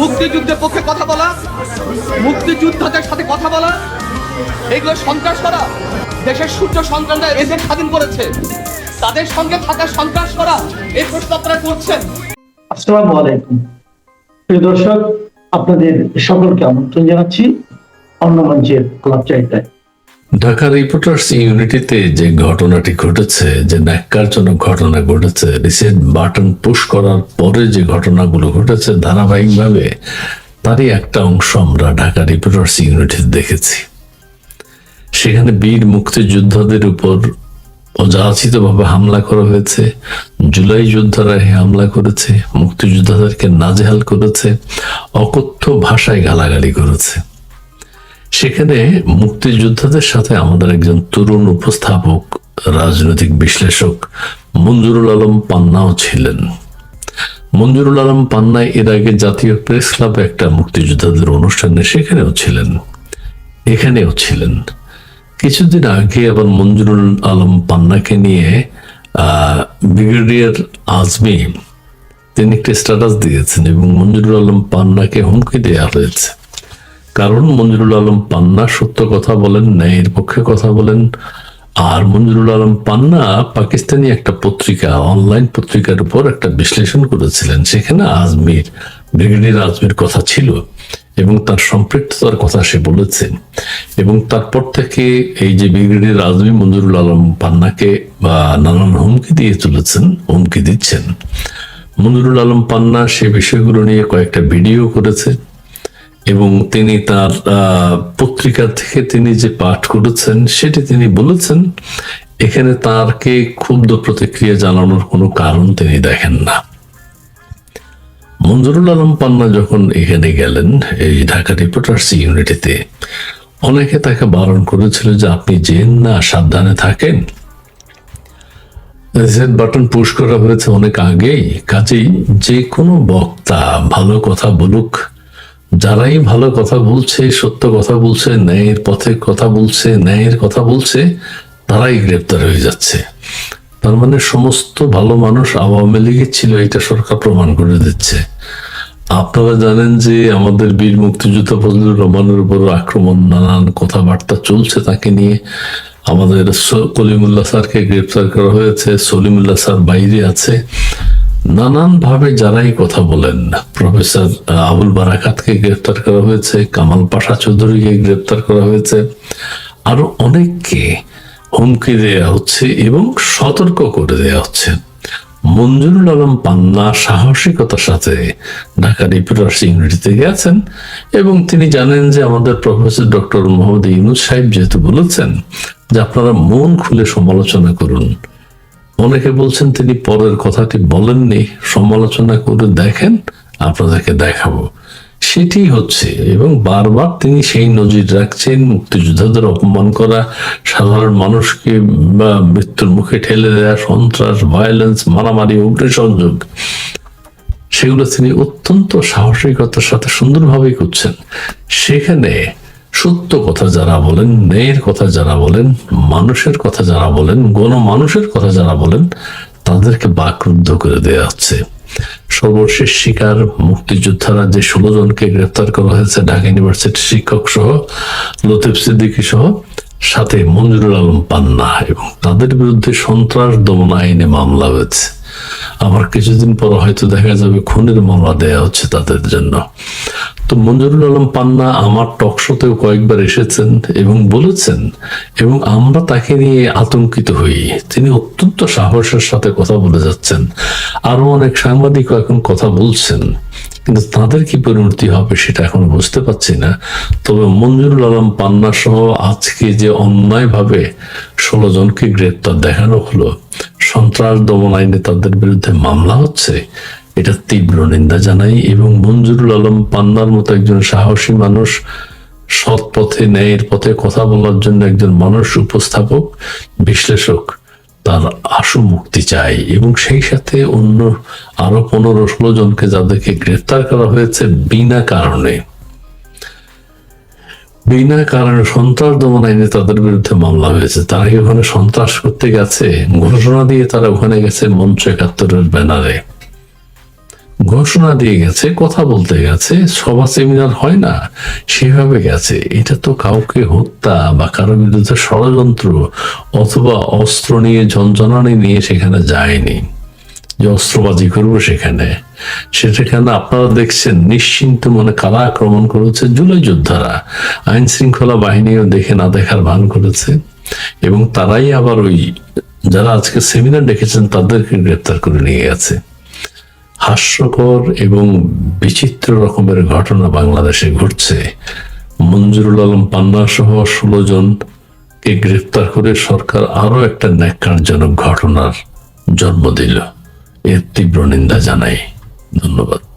মুক্তিযুদ্ধের পক্ষে কথা বলা, মুক্তিযুদ্ধদের সাথে কথা বলা, এগুলো সন্ত্রাস করা। দেশের সূর্য সন্তানরা এদের স্বাধীন করেছে। তাদের সঙ্গে থাকা সন্ত্রাস করা, এই প্রশ্ন আপনারা করছেন। আসসালামু আলাইকুম। প্রিয় দর্শক, আপনাদের সকলকে আমন্ত্রণ জানাচ্ছি অন্য মঞ্চের ক্লাব চাইতায় ঢাকা রিপোর্টার্স ইউনিটিতে যে ঘটনাটি ঘটেছে, যে ন্যাক্কারজনক ঘটনা ঘটেছে, রিসেন্ট বাটন পুশ করার পরে যে ঘটনাগুলো ঘটেছে ধারাবাহিকভাবে, তারই একটা অংশ আমরা ঢাকা রিপোর্টার্স ইউনিটিতে দেখেছি। সেখানে বীর মুক্তিযোদ্ধাদের উপর অযাচিতভাবে হামলা করা হয়েছে, জুলাই যোদ্ধারা হামলা করেছে, মুক্তিযোদ্ধাদেরকে নাজেহাল করেছে, অকথ্য ভাষায় গালাগালি করেছে। সেখানে মুক্তিযোদ্ধাদের সাথে আমাদের একজন তরুণ উপস্থাপক, রাজনৈতিক বিশ্লেষক মঞ্জুরুল আলম পান্নাও ছিলেন। মঞ্জুরুল আলম পান্না এর আগে জাতীয় প্রেস ক্লাবে একটা মুক্তিযোদ্ধাদের অনুষ্ঠানে সেখানেও ছিলেন, এখানেও ছিলেন। কিছুদিন আগে আবার মঞ্জুরুল আলম পান্নাকে নিয়ে ব্রিগেডিয়ার আজমি তিনি একটি স্ট্যাটাস দিয়েছেন এবং মঞ্জুরুল আলম পান্নাকে হুমকি দেওয়া হয়েছে। কারণ মঞ্জুরুল আলম পান্না সত্য কথা বলেন, ন্যায়ের পক্ষে কথা বলেন। আর মঞ্জুরুল আলম পান্না পাকিস্তানি একটা পত্রিকা, অনলাইন পত্রিকার উপর একটা বিশ্লেষণ করেছিলেন, সেখানে আজমির, ব্রিগেডিয়ার আজমির কথা ছিল এবং তার সম্পৃক্ততার কথা সে বলেছেন এবং তারপর থেকে এই যে ব্রিগেডিয়ার আজমি মঞ্জুরুল আলম পান্নাকে, বা নানান হুমকি দিয়ে চলেছেন, হুমকি দিচ্ছেন। মঞ্জুরুল আলম পান্না সে বিষয়গুলো নিয়ে কয়েকটা ভিডিও করেছে। এবং তিনি তার পত্রিকা থেকে তিনি যে পাঠ করেছেন, সেটি তিনি বলেছেন, এখানে তারকে ক্ষুব্ধ প্রতিক্রিয়া জানানোর কোনো কারণ তিনি দেখেন না। মঞ্জুরুল আলম পান্না যখন এখানে গেলেন, এই ঢাকা রিপোর্টার্স ইউনিটিতে, অনেকে তাকে বারণ করেছিল যে আপনি যেন না, সাবধানে থাকেন। রিসেট বাটন পুশ করা হয়েছে অনেক আগেই, কাজেই যে কোনো বক্তা ভালো কথা বলুক যারাই ভালো কথা বলছে, সত্য কথা বলছে, ন্যায়ের পথে কথা বলছে, ন্যায়ের কথা বলছে, তারাই গ্রেপ্তার হয়ে যাচ্ছে। তার মানে সমস্ত ভালো মানুষ আওয়ামী লীগের ছিল, এটা সরকার প্রমাণ করে দিচ্ছে। আপনারা জানেন যে আমাদের বীর মুক্তিযোদ্ধা ফজলুর রহমানের উপর আক্রমণ, নানান কথাবার্তা চলছে তাকে নিয়ে। আমাদের কলিমুল্লাহ স্যারকে গ্রেপ্তার করা হয়েছে সলিমুল্লাহ স্যার বাইরে আছে। নানান ভাবে যারাই কথা বলেন, প্রফেসর আবুল বারাকাতকে গ্রেপ্তার করা হয়েছে, কামাল পাশা চৌধুরীকে গ্রেপ্তার করা হয়েছে, আরও অনেককে হুমকি দেয়া হচ্ছে এবং সতর্ক করে দেয়া হচ্ছে। মঞ্জুরুল আলম পান্না সাহসিকতার সাথে ঢাকা রিপোর্টার্স ইউনিটিতে গেছেন এবং তিনি জানেন যে আমাদের প্রফেসর ডক্টর মোহাম্মদ ইউনুস সাহেব যেহেতু বলেছেন যে আপনারা মন খুলে সমালোচনা করুন অনেকে বলছেন, তিনি পরের কথাটি বলেননি, সমালোচনা করে দেখেন, আপনাদেরকে দেখাবো। সেটি হচ্ছে, এবং বারবার তিনি সেই নজির রাখছেন, মুক্তিযোদ্ধাদের অপমান করা, সাধারণ মানুষকে মৃত্যুর মুখে ঠেলে দেওয়া সন্ত্রাস ভায়োলেন্স মারামারি, অগ্নিসংযোগ, সেগুলো তিনি অত্যন্ত সাহসিকতার সাথে সুন্দরভাবে করছেন। সেখানে সত্য কথা যারা বলেন, ন্যায়ের কথা যারা বলেন, মানুষের কথা যারা বলেন, গণমানুষের কথা যারা বলেন, তাদেরকে বাকরুদ্ধ করে দেওয়া হচ্ছে। সর্বশেষ শিকার মুক্তিযোদ্ধারা যে ষোলো জনকে গ্রেপ্তার করা হয়েছে, ঢাকা ইউনিভার্সিটির শিক্ষক সহ, লতিফ সিদ্দিকী সহ, সাথে মঞ্জুরুল আলম পান্না এবং তাদের বিরুদ্ধে সন্ত্রাস দমন আইনে মামলা হয়েছে। আবার কিছুদিন পর হয়তো দেখা যাবে, খুনের মামলা দেয়া হচ্ছে তাদের জন্য। তো মঞ্জুরুল আলম পান্না আমার টক শোতেও কয়েকবার এসেছেন এবং বলেছেন, এবং আমরা তাকে নিয়ে আতঙ্কিত হই। তিনি অত্যন্ত সাহসের সাথে কথা বলে যাচ্ছেন। আরও অনেক সাংবাদিকও এখন কথা বলছেন। কিন্তু তাদের কি পরিণতি হবে সেটা এখন বুঝতে পারছি না। তবে মঞ্জুরুল আলম পান্না সহ আজকে যে অন্যায়ভাবে ষোলো জনকে গ্রেপ্তার দেখানো হলো, সন্ত্রাস দমন আইনে তাদের বিরুদ্ধে মামলা হচ্ছে এটা তীব্র নিন্দা জানাই এবং মঞ্জুরুল আলম পান্নার মতো একজন সাহসী মানুষ সৎ পথে, ন্যায়ের পথে কথা বলার জন্য একজন মানুষ উপস্থাপক, বিশ্লেষক, তার আশু মুক্তি চাই এবং সেই সাথে অন্য আরও পনেরো ষোলো জনকে যাদেরকে গ্রেফতার করা হয়েছে বিনা কারণে। বিনা কারণে সন্ত্রাস দমন আইনে তাদের বিরুদ্ধে মামলা হয়েছে। তারা কি ওখানে সন্ত্রাস করতে গেছে? ঘোষণা দিয়ে তারা ওখানে গেছে মঞ্চ একাত্তরের ব্যানারে। ঘোষণা দিয়ে গেছে, কথা বলতে গেছে, সভা সেমিনার হয় না, সেভাবে গেছে। এটা তো কাউকে হত্যা বা কারও বিরুদ্ধে ষড়যন্ত্র অথবা অস্ত্র নিয়ে ঝঞ্ঝনানি নিয়ে সেখানে যায়নি। যে অস্ত্রবাজি করব সেখানে। সেখানে আপনারা দেখছেন? নিশ্চিন্ত মনে কারা আক্রমণ করেছে? জুলাই যোদ্ধারা। আইন শৃঙ্খলা বাহিনীও দেখে না দেখার ভান করেছে। এবং তারাই আবার ওই, যারা আজকে সেমিনার ডেকেছেন, তাদেরকে গ্রেপ্তার করে নিয়ে গেছে। হাস্যকর এবং বিচিত্র রকমের ঘটনা বাংলাদেশে ঘটছে। মঞ্জুরুল আলম পান্না সহ ষোলো জনকে গ্রেফতার করে সরকার আরও একটা ন্যাক্কারজনক ঘটনার জন্ম দিল। এর তীব্র নিন্দা জানাই। ধন্যবাদ।